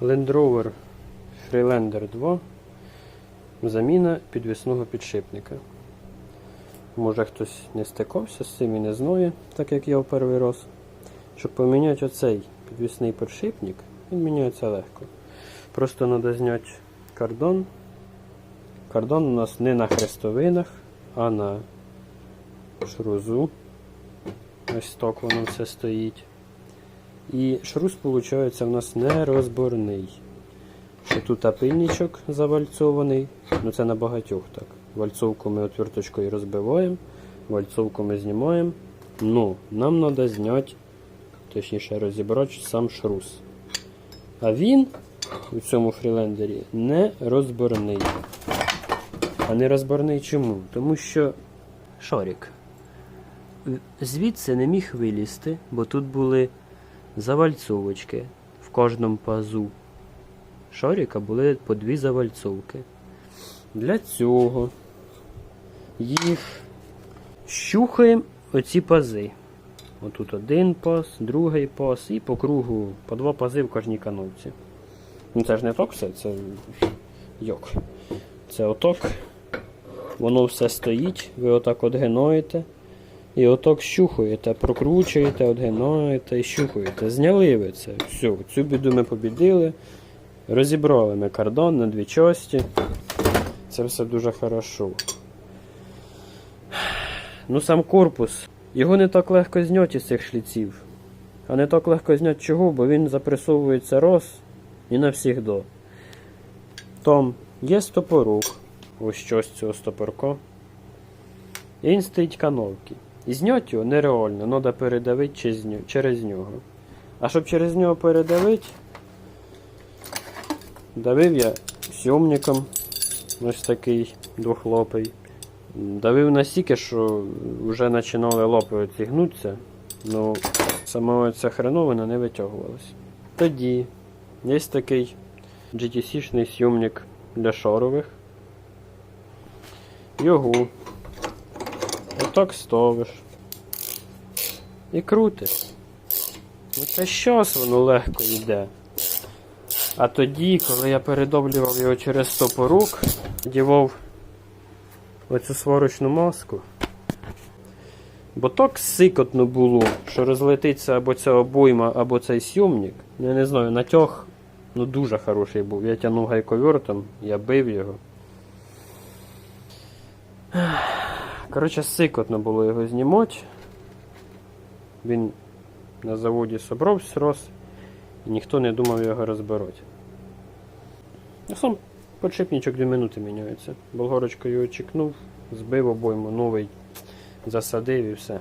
Land Rover Freelander 2. Заміна підвісного підшипника. Може хтось не стикався з цим і не знає, так як я в перший раз. Щоб поміняти оцей підвісний підшипник, він міняється легко. Просто треба зняти кордон. Кордон у нас не на хрестовинах, а на шрузу. Ось так воно все стоїть. І шрус, виходить, у нас не розборний. Що тут апильничок завальцований, ну це на багатьох так. Вальцовку ми отверточкою розбиваємо, вальцовку ми знімаємо. Ну, нам треба зняти, точніше розібрати сам шрус. А він у цьому фрілендері не розборний. А не розборний чому? Тому що шарик звідси не міг вилізти, бо тут були завальцовочки в кожному пазу. Шарика були по дві завальцовки. Для цього їх щухаємо оці пази. Отут один паз, другий паз і по кругу по два пази в кожній кановці. Ну це ж не так все, це йок. Це оток. Воно все стоїть, ви отак от гиноєте. І отак щухуєте, прокручуєте, отгинаєте і щухуєте. Зняли ви це. Все, цю біду ми побідили. Розібрали ми кордон на дві часті. Це все дуже хорошо. Ну сам корпус. Його не так легко зняти із цих шліців. А не так легко зняти чого, бо він запресовується раз і навсігда. Там є стопорук. Ось щось цього стопорка. І він стоїть кановки. І зняти його нереально, треба передавити через нього-. А щоб через нього передавити, давив я сьомником, ось такий двохлопий. Давив настільки, що вже починали лопи оці гнутися, ну сама ця хреновина не витягувалась. Тоді є такий GTC-шний сйомник для шарових. Його Отак ставиш. І крутиш. Ну це щас воно легко йде. А тоді, коли я передоблював його через стопорук, дівав оцю сварочну маску. Бо так сикотно було, що розлетиться або ця обойма, або цей сйомник. Ну, Я не знаю, натяг ну, дуже хороший був. Я тягнув гайковертом, я бив його. Коротше, сикотно було його знімати. Він на заводі собрався роз, і ніхто не думав його розбирати. Сам подшипничок 2 минути міняється. Болгарочкою його чекнув, збив обойму, новий засадив і все.